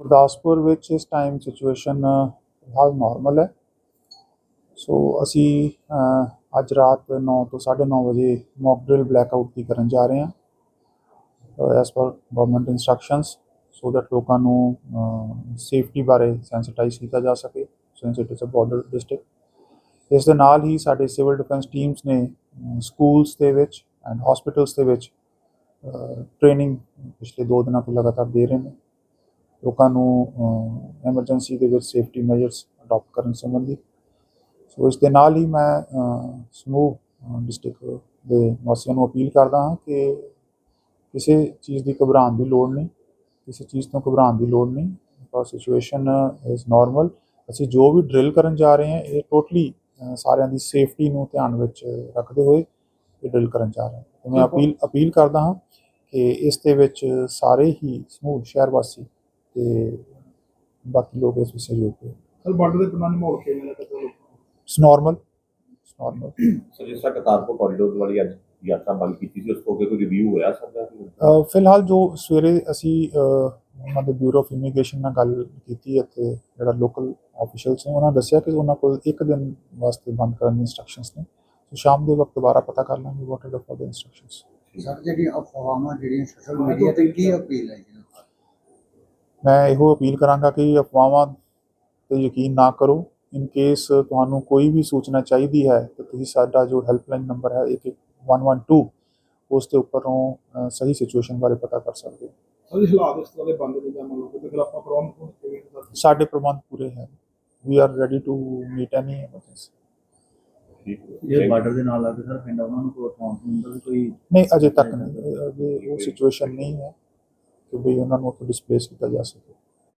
ਗੁਰਦਾਸਪੁਰ ਵਿੱਚ ਇਸ time situation ਫਿਲਹਾਲ ਨਾਰਮਲ ਹੈ। ਸੋ ਅਸੀਂ ਅੱਜ ਰਾਤ 9 ਤੋਂ 9:30 ਵਜੇ ਮੌਕ ਡਰਿਲ ਬਲੈਕਆਊਟ ਦੀ ਕਰਨ ਜਾ ਰਹੇ ਹਾਂ as per government instructions so that ਲੋਕਾਂ ਨੂੰ ਸੇਫਟੀ ਬਾਰੇ ਸੈਂਸਿਟਾਈਜ਼ ਕੀਤਾ ਜਾ ਸਕੇ since it is a border district ਇਸ ਦੇ ਨਾਲ ਹੀ ਸਾਡੇ ਸਿਵਲ ਡਿਫੈਂਸ ਟੀਮਸ ਨੇ ਸਕੂਲਸ ਦੇ ਵਿੱਚ ਐਂਡ ਹਸਪੀਟਲਸ ਦੇ ਵਿੱਚ ਟ੍ਰੇਨਿੰਗ ਪਿਛਲੇ 2 ਦਿਨਾਂ ਤੋਂ ਲਗਾਤਾਰ ਦੇ ਰਹੇ ਨੇ। ਲੋਕਾਂ ਨੂੰ ਐਮਰਜੈਂਸੀ ਦੇ ਵਿੱਚ ਸੇਫਟੀ ਮੈਜਰਸ ਅਡਾਪਟ ਕਰਨ ਸੰਬੰਧੀ। ਸੋ ਇਸ ਦੇ ਨਾਲ ਹੀ ਮੈਂ ਸਮੂਹ ਡਿਸਟ੍ਰਿਕਟ ਦੇ ਵਾਸੀਆਂ ਨੂੰ ਅਪੀਲ ਕਰਦਾ ਹਾਂ ਕਿ ਕਿਸੇ ਚੀਜ਼ ਦੀ ਘਬਰਾਉਣ ਦੀ ਲੋੜ ਨਹੀਂ। ਕਿਸੇ ਚੀਜ਼ ਤੋਂ ਘਬਰਾਉਣ ਦੀ ਲੋੜ ਨਹੀਂ। ਬਿਕਾਜ਼ ਸਿਚੁਏਸ਼ਨ ਇਜ਼ ਨਾਰਮਲ ਅਸੀਂ ਜੋ ਵੀ ਡਰਿਲ ਕਰਨ ਜਾ ਰਹੇ ਹਾਂ ਇਹ ਟੋਟਲੀ ਸਾਰਿਆਂ ਦੀ ਸੇਫਟੀ ਨੂੰ ਧਿਆਨ ਵਿੱਚ ਰੱਖਦੇ ਹੋਏ ਇਹ ਡਰਿਲ ਕਰਨ ਜਾ ਰਹੇ ਹਾਂ। ਮੈਂ ਅਪੀਲ ਅਪੀਲ ਕਰਦਾ ਹਾਂ ਕਿ ਇਸ ਦੇ ਵਿੱਚ ਸਾਰੇ ਹੀ ਸਮੂਹ ਸ਼ਹਿਰ ਵਾਸੀ ਤੇ ਬਾਕੀ ਲੋਕ ਇਸ ਵਿੱਚ ਸਹਿਯੋਗ ਦੇਣ ਸਰ ਬਾਰਡਰ ਦੇ ਪਿੰਡਾਂ ਨੂੰ ਮੋੜ ਕੇ ਮਿਲਿਆ ਤਾਂ ਲੋਕਾਂ ਇਟਸ ਨਾਰਮਲ ਨਾਰਮਲ ਸੋ ਜਿਸ ਤਰ੍ਹਾਂ ਕਰਤਾਰਪੁਰ ਕੋਰੀਡੋਰ ਵਾਲੀ ਅੱਜ ਯਾਤਰਾ ਬੰਦ ਕੀਤੀ ਸੀ ਉਸ ਤੋਂ ਅੱਗੇ ਕੋਈ ਰਿਵਿਊ ਹੋਇਆ ਸਰ ਦਾ ਅ, ਫਿਲਹਾਲ ਜੋ ਸਵੇਰੇ ਅਸੀਂ ਉਹਨਾਂ ਦੇ ਬਿਊਰੋ ਆਫ ਇਮੀਗ੍ਰੇਸ਼ਨ ਨਾਲ ਗੱਲ ਕੀਤੀ ਅਤੇ ਜਿਹੜਾ ਲੋਕਲ ਆਫੀਸ਼ੀਅਲਸ ਨੇ ਉਹਨਾਂ ਦੱਸਿਆ ਕਿ ਉਹਨਾਂ ਕੋਲ ਇੱਕ ਦਿਨ ਵਾਸਤੇ ਬੰਦ ਕਰਨ ਦੀ ਇਨਸਟਰਕਸ਼ਨਸ ਨੇ। ਸੋ ਸ਼ਾਮ ਦੇ ਵਕਤ ਦੁਬਾਰਾ ਪਤਾ ਕਰ ਲਾਂਗੇ what are the further instructions sir ਜਿਹੜੀਆਂ ਅਫਵਾਹਾਂ ਜਿਹੜੀਆਂ ਸੋਸ਼ਲ ਮੀਡੀਆ ਤੇ ਕੀ ਅਪੀਲ ਹੈ ਮੈਂ ਇਹੋ ਅਪੀਲ ਕਰਾਂਗਾ ਕਿ ਅਫਵਾਹਾਂ ਤੇ ਯਕੀਨ ਨਾ ਕਰੋ। ਇਨ ਕੇਸ ਤੁਹਾਨੂੰ ਕੋਈ ਵੀ ਸੂਚਨਾ ਚਾਹੀਦੀ ਹੈ ਤਾਂ ਤੁਸੀਂ ਸਾਡਾ ਜੋ ਹੈਲਪਲਾਈਨ ਨੰਬਰ ਹੈ 11112 ਉਸ ਦੇ ਉੱਪਰੋਂ ਸਹੀ ਸਿਚੁਏਸ਼ਨ ਬਾਰੇ ਪਤਾ ਕਰ ਸਕਦੇ ਹੋ। ਸਰ ਜੀ ਹਾਲਾਤ ਇਸ ਤਰ੍ਹਾਂ ਦੇ ਬੰਦ ਦੇ ਜਾਣ ਲੋਕ ਤੇ ਫਿਰ ਆਪਾਂ ਨੂੰ ਕਿਵੇਂ ਕਰ ਸਾਡੇ ਪ੍ਰਬੰਧ ਪੂਰੇ ਹਨ we are ready to meet any emergency ਜੇ ਬਾਰਡਰ ਦੇ ਨਾਲ ਲੱਗਦੇ ਸਰ ਪਿੰਡ ਉਹਨਾਂ ਨੂੰ ਕੋਈ ਅਕਾਊਂਟ ਵੀ ਕੋਈ ਨਹੀਂ ਅਜੇ ਤੱਕ ਨਹੀਂ। ਅਜੇ ਉਹ ਸਿਚੁਏਸ਼ਨ ਨਹੀਂ ਹੈ। ਕਿ ਵੀ ਉਹਨਾਂ ਨੂੰ ਉੱਥੋਂ ਡਿਸਪਲੇਸ ਕੀਤਾ ਜਾ ਸਕੇ।